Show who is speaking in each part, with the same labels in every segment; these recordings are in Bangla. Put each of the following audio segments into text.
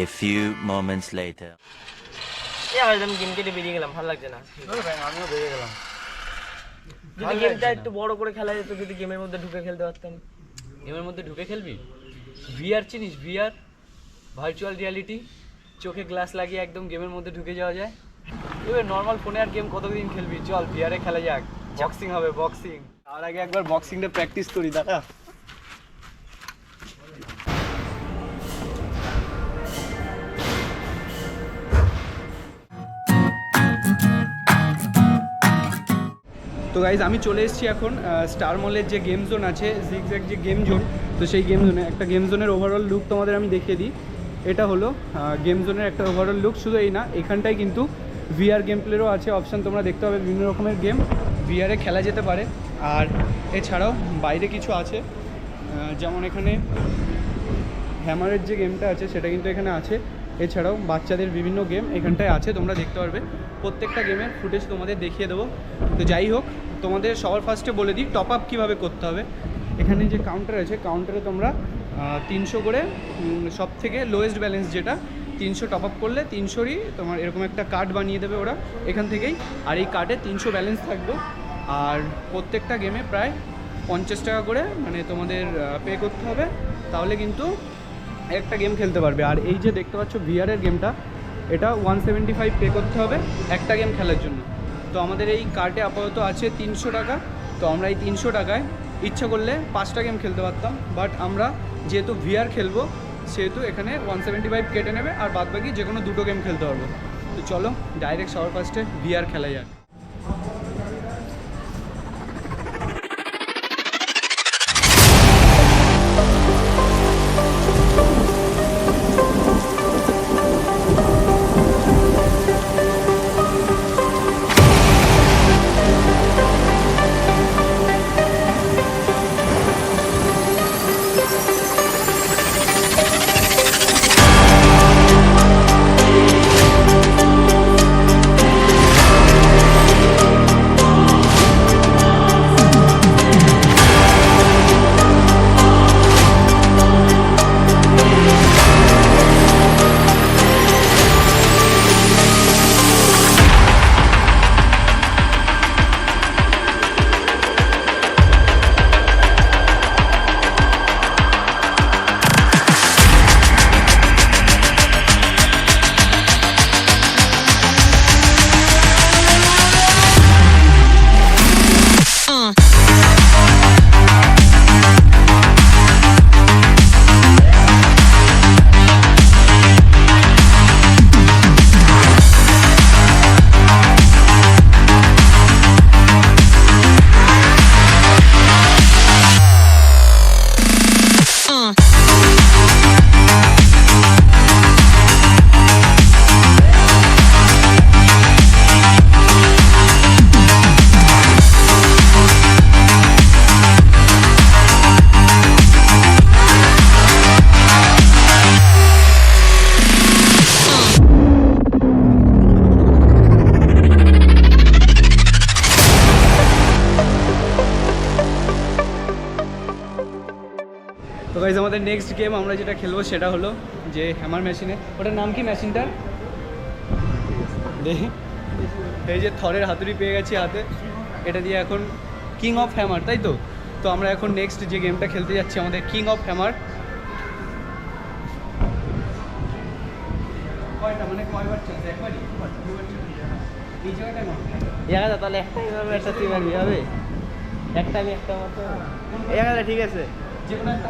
Speaker 1: A few moments later.
Speaker 2: আমি গেম কেটে বেরিয়ে গেলাম ভালো লাগছে না।
Speaker 3: আমিও বেরিয়ে গেলাম।
Speaker 2: যদি গেমটা একটু বড় করে খেলা যেত যদি গেমের মধ্যে ঢুকে খেলতে পারতাম।
Speaker 4: গেমের মধ্যে ঢুকে খেলবি? ভিআর চিনিস? ভিআর ভার্চুয়াল রিয়ালিটি চোখে গ্লাস লাগিয়ে একদম গেমের মধ্যে ঢুকে যাওয়া যায়? এবার নর্মাল ফোনে আর গেম কতদিন খেলবি? চল ভিআরে খেলা যাক। বক্সিং হবে বক্সিং তার আগে একবার বক্সিংটা প্র্যাকটিস করি দাদা। তো গাইজ আমি চলে এসেছি এখন স্টার মলের যে গেম জোন আছে জিগজ্যাগ যে গেম জোন তো সেই গেম জোনে একটা গেম জোনের ওভারঅল লুক তোমাদের আমি দেখিয়ে দিই। এটা হলো গেম জোনের একটা ওভারঅল লুক শুধু এই না, এখানটায় কিন্তু ভিআর গেম প্লেরও আছে অপশান তোমরা দেখতে পাবে বিভিন্ন রকমের গেম ভিআরে খেলা যেতে পারে। আর এছাড়াও বাইরে কিছু আছে যেমন এখানে হ্যামারের যে গেমটা আছে, সেটা কিন্তু এখানে আছে। এছাড়াও বাচ্চাদের বিভিন্ন গেম এখানটায় আছে, তোমরা দেখতে পারবে। প্রত্যেকটা গেমের ফুটেজ তোমাদের দেখিয়ে দেবো। তো যাই হোক তোমাদের সবার ফার্স্টে বলে দিই টপ আপ কীভাবে করতে হবে। এখানে যে কাউন্টার আছে কাউন্টারে তোমরা তিনশো করে সব থেকে লোয়েস্ট ব্যালেন্স যেটা, তিনশো টপ আপ করলে তিনশোরই তোমার এরকম একটা কার্ড বানিয়ে দেবে ওরা। এখান থেকেই, আর এই কার্ডে তিনশো ব্যালেন্স থাকবে। আর প্রত্যেকটা গেমে প্রায় পঞ্চাশ টাকা করে মানে তোমাদের পে করতে হবে। তাহলে কিন্তু একটা গেম খেলতে পারবে। আর এই যে দেখতে পাচ্ছ ভিআরের গেমটা এটা ওয়ান সেভেন্টি ফাইভ পে করতে হবে একটা গেম খেলার জন্য। তো আমাদের এই কার্ডে আপাতত আছে তিনশো টাকা। তো আমরা এই তিনশো টাকায় ইচ্ছা করলে পাঁচটা গেম খেলতে পারতাম। বাট আমরা যেহেতু ভিআর খেলব, সেহেতু এখানে ওয়ান সেভেন্টি ফাইভ কেটে নেবে আর বাদবাকি যে কোনো দুটো গেম খেলতে পারব। তো চলো ডাইরেক্ট সবার ফার্স্টে ভিআর খেলা যাক। তো আমাদের নেক্সট গেম আমরা যেটা খেলব সেটা হলো যে হ্যামার মেশিনে ওটার নাম কি মেশিনটার দেখি। এই যে থরের হাতুড়ি পেয়ে গেছি হাতে। এটা দিয়ে এখন কিং অফ হ্যামার তাই তো? তো আমরা এখন নেক্সট যে গেমটা খেলতে যাচ্ছি আমাদের কিং অফ হ্যামার কয়টা? মানে কয়বার চলছে? একবারই? এই জায়গাটা না
Speaker 2: তাহলে একটাই ভাবে একটা তুই পারবি হবে। একটা আমি একটা মতো ঠিক আছে।
Speaker 4: যে কোনো একটা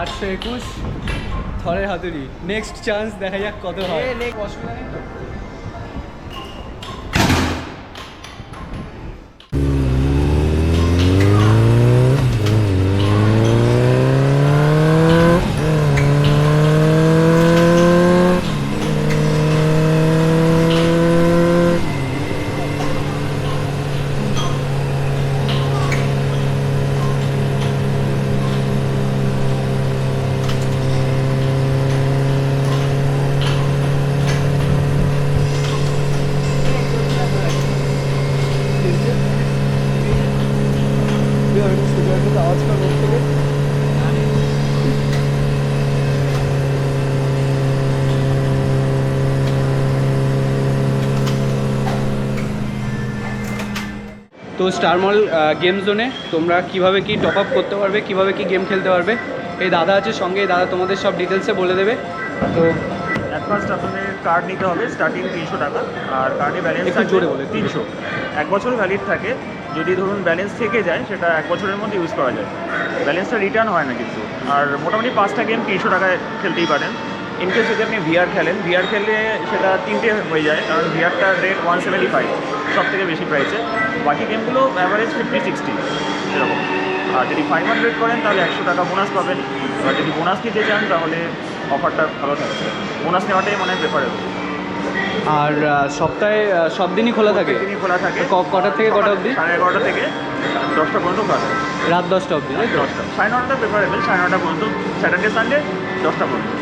Speaker 4: আটশো একুশ। থরের হাতুড়ি। নেক্সট চান্স দেখা যাক কত হয়। অসুবিধা নেই? তো স্টার মল তো স্টারমল গেম জোনে তোমরা কীভাবে কি টপ আপ করতে পারবে কীভাবে কি গেম খেলতে পারবে এই দাদা আছে সঙ্গে এই দাদা তোমাদের সব ডিটেলসে বলে দেবে। তো
Speaker 3: অ্যাডভান্স আপনাদের কার্ড নিতে হবে স্টার্টিং তিনশো টাকা আর কার্ডে ব্যালেন্স
Speaker 4: জোরে বলে
Speaker 3: তিনশো। এক বছর ভ্যালিড থাকে। যদি ধরুন ব্যালেন্স থেকে যায়, সেটা এক বছরের মধ্যে ইউজ করা যায়। ব্যালেন্সটা রিটার্ন হয় না কিন্তু। আর মোটামুটি পাঁচটা গেম তিনশো টাকায় খেলতেই পারেন। ইনকেস যদি আপনি ভিআর খেলেন ভিআর খেললে সেটা তিনটে হয়ে যায়, কারণ ভিআরটার রেট ওয়ান সেভেন্টি ফাইভ সব থেকে বেশি প্রাইসে বাকি গেমগুলো অ্যাভারেজ ফিফটি সিক্সটি এরকম। আর যদি ফাইভ হান্ড্রেড করেন, তাহলে একশো টাকা বোনাস পাবেন। আর যদি বোনাস নিতে চান, তাহলে অফারটা ভালো থাকছে বোনাস নেওয়াটাই মনে মানে প্রেফারেবল
Speaker 4: আর সপ্তাহে সব দিনই খোলা থাকে?
Speaker 3: দিনই খোলা থাকে।
Speaker 4: ক- কটা থেকে কটা অবধি?
Speaker 3: সাড়ে এগারোটা থেকে দশটা পর্যন্ত খোলা থাকে।
Speaker 4: রাত দশটা অবধি তাই
Speaker 3: দশটা। সাড়ে নটা প্রেফারেবল সাড়ে নটা পর্যন্ত স্যাটারডে সানডে দশটা পর্যন্ত।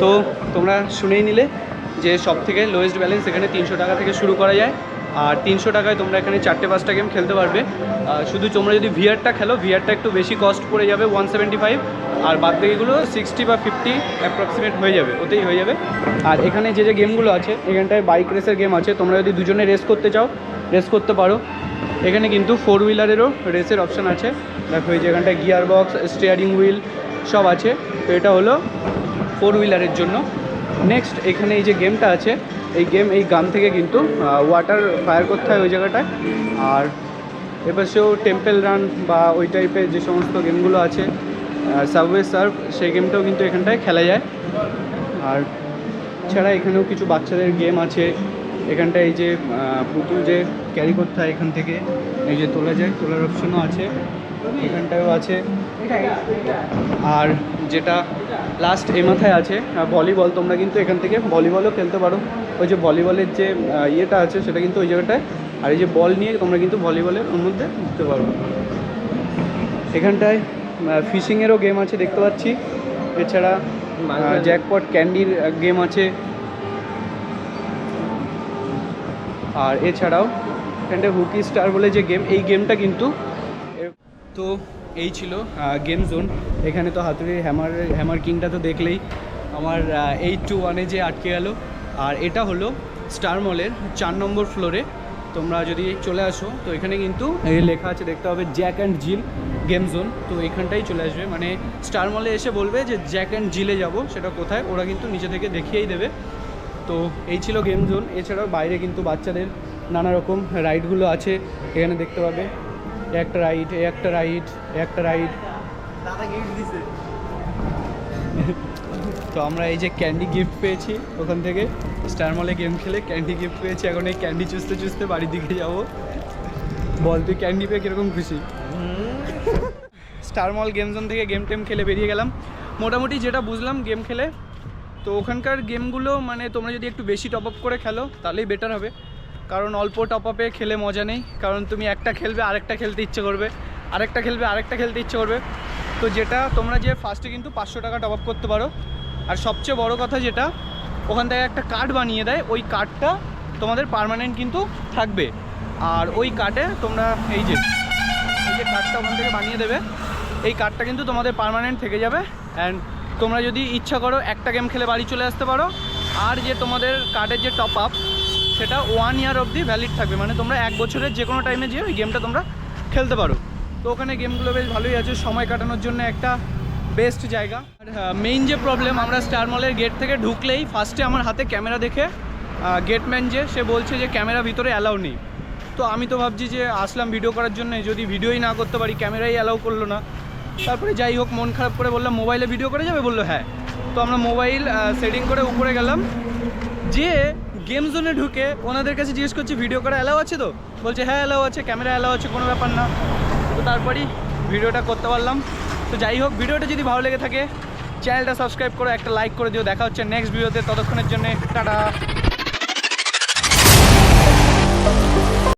Speaker 4: তো তোমরা শুনেই নিলে যে সব থেকে লোয়েস্ট ব্যালেন্স এখানে তিনশো টাকা থেকে শুরু করা যায়। আর তিনশো টাকায় তোমরা এখানে চারটে পাঁচটা গেম খেলতে পারবে। শুধু তোমরা যদি ভিআরটা খেলো ভিআরটা একটু বেশি কস্ট পড়ে যাবে ওয়ান সেভেন্টি ফাইভ আর বাদ বাকিগুলো সিক্সটি বা ফিফটি অ্যাপ্রক্সিমেট হয়ে যাবে, ওতেই হয়ে যাবে। আর এখানে যে যে গেমগুলো আছে, এখানটায় বাইক রেসের গেম আছে, তোমরা যদি দুজনে রেস করতে চাও রেস করতে পারো। এখানে কিন্তু ফোর হুইলারেরও রেসের অপশান আছে। দেখো এই যে এখানটায় গিয়ার বক্স স্টিয়ারিং হুইল সব আছে। তো এটা হলো ফোর হুইলারের জন্য। নেক্সট এখানে এই যে গেমটা আছে এই গেম এই গান থেকে কিন্তু ওয়াটার ফায়ার করতে হয় ওই জায়গাটায়। আর এপাশেও টেম্পেল রান বা ওই টাইপের যে সমস্ত গেমগুলো আছে সাবওয়ে সার্ভ সেই গেমটাও কিন্তু এখানটায় খেলা যায়। আর ছাড়া এখানেও কিছু বাচ্চাদের গেম আছে। এখানটায় এই যে পুতুল যে ক্যারি করতে হয় এখান থেকে, এই যে তোলা যায়, তোলার অপশনও আছে। এখানটায়ও আছে। আর যেটা লাস্ট এ মাথায় আছে ভলিবল তোমরা কিন্তু এখান থেকে ভলিবলও খেলতে পারো। ওই যে ভলিবলের যে ইয়েটা আছে সেটা কিন্তু ওই জায়গাটায়। আর এই যে বল নিয়ে তোমরা কিন্তু ভলিবলের ওর মধ্যে দিতে পারো। এখানটায় ফিশিংয়েরও গেম আছে দেখতে পাচ্ছি। এছাড়া জ্যাকপট ক্যান্ডির গেম আছে। আর এছাড়াও এখানটায় হুকি স্টার বলে যে গেম এই গেমটা কিন্তু তো এই ছিল গেম জোন এখানে তো হাতুড়ির হ্যামার হ্যামার কিংটা তো দেখলেই আমার এইট টু ওয়ানে যে আটকে গেল। আর এটা হলো স্টার মলের চার নম্বর ফ্লোরে তোমরা যদি চলে আসো, তো এখানে কিন্তু এই লেখা আছে, দেখতে হবে Jack and Jill game zone তো এখানটাই চলে আসবে। মানে স্টার মলে এসে বলবে যে জ্যাক অ্যান্ড জিলে যাব, সেটা কোথায়, ওরা কিন্তু নিচে থেকে দেখিয়েই দেবে। তো এই ছিল গেম জোন এছাড়াও বাইরে কিন্তু বাচ্চাদের নানা রকম রাইডগুলো আছে। এখানে দেখতে পাবে, একটা রাইড একটা রাইড একটা রাইড তো আমরা এই যে ক্যান্ডি গিফট পেয়েছি, ওখান থেকে স্টার মলে গেম খেলে ক্যান্ডি গিফট পেয়েছি। এখন এই ক্যান্ডি চুষতে চুষতে বাড়ির দিকে যাব। বল, তুই ক্যান্ডি পেয়ে কীরকম খুশি? স্টার মল গেম জোন থেকে গেম টেম খেলে বেরিয়ে গেলাম। মোটামুটি যেটা বুঝলাম গেম খেলে, তো ওখানকার গেমগুলো মানে তোমরা যদি একটু বেশি টপ আপ করে খেলো, তাহলেই বেটার হবে। কারণ অল্প টপ আপে খেলে মজা নেই। কারণ তুমি একটা খেলবে, আরেকটা খেলতে ইচ্ছে করবে। আরেকটা খেলবে, আরেকটা খেলতে ইচ্ছে করবে। তো যেটা তোমরা যে ফার্স্টে কিন্তু পাঁচশো টাকা টপ আপ করতে পারো। আর সবচেয়ে বড় কথা যেটা, ওখান থেকে একটা কার্ড বানিয়ে দেয়, ওই কার্ডটা তোমাদের পার্মানেন্ট কিন্তু থাকবে। আর ওই কার্ডে তোমরা এই যে এই যে কার্ডটা ওখান থেকে বানিয়ে দেবে, এই কার্ডটা কিন্তু তোমাদের পারমানেন্ট থেকে যাবে। অ্যান্ড তোমরা যদি ইচ্ছা করো একটা গেম খেলে বাড়ি চলে আসতে পারো। আর যে তোমাদের কার্ডের যে টপ আপ সেটা ওয়ান ইয়ার অবধি ভ্যালিড থাকবে। মানে তোমরা এক বছরের যে কোনো টাইমে যেয়ে ওই গেমটা তোমরা খেলতে পারো। তো ওখানে গেমগুলো বেশ ভালোই আছে। সময় কাটানোর জন্য একটা বেস্ট জায়গা। আর মেইন যে প্রবলেম আমরা স্টার মলের গেট থেকে ঢুকলেই ফার্স্টে আমার হাতে ক্যামেরা দেখে গেটম্যান যে, সে বলছে যে ক্যামেরা ভিতরে অ্যালাউ নেই। তো আমি তো ভাবছি যে আসলাম ভিডিও করার জন্য, যদি ভিডিওই না করতে পারি ক্যামেরাই অ্যালাউ করল না। তারপরে যাই হোক, মন খারাপ করে বললাম মোবাইলে ভিডিও করে যাবে? বলল হ্যাঁ। তো আমরা মোবাইল সেটিং করে উপরে গেলাম। যে গেম জোনে ঢুকে ওনাদের কাছে জিজ্ঞেস করছি ভিডিও করা অ্যালাউ আছে তো? বলছে হ্যাঁ অ্যালাউ আছে। ক্যামেরা অ্যালাউ আছে, কোনো ব্যাপার না। তো তারপরেই ভিডিওটা করতে পারলাম। তো যাই হোক, ভিডিওটা যদি ভালো লেগে থাকে, চ্যানেলটা সাবস্ক্রাইব করে, একটা লাইক করে দিও। দেখা হচ্ছে নেক্সট ভিডিওতে ততক্ষণের জন্য, টাটা।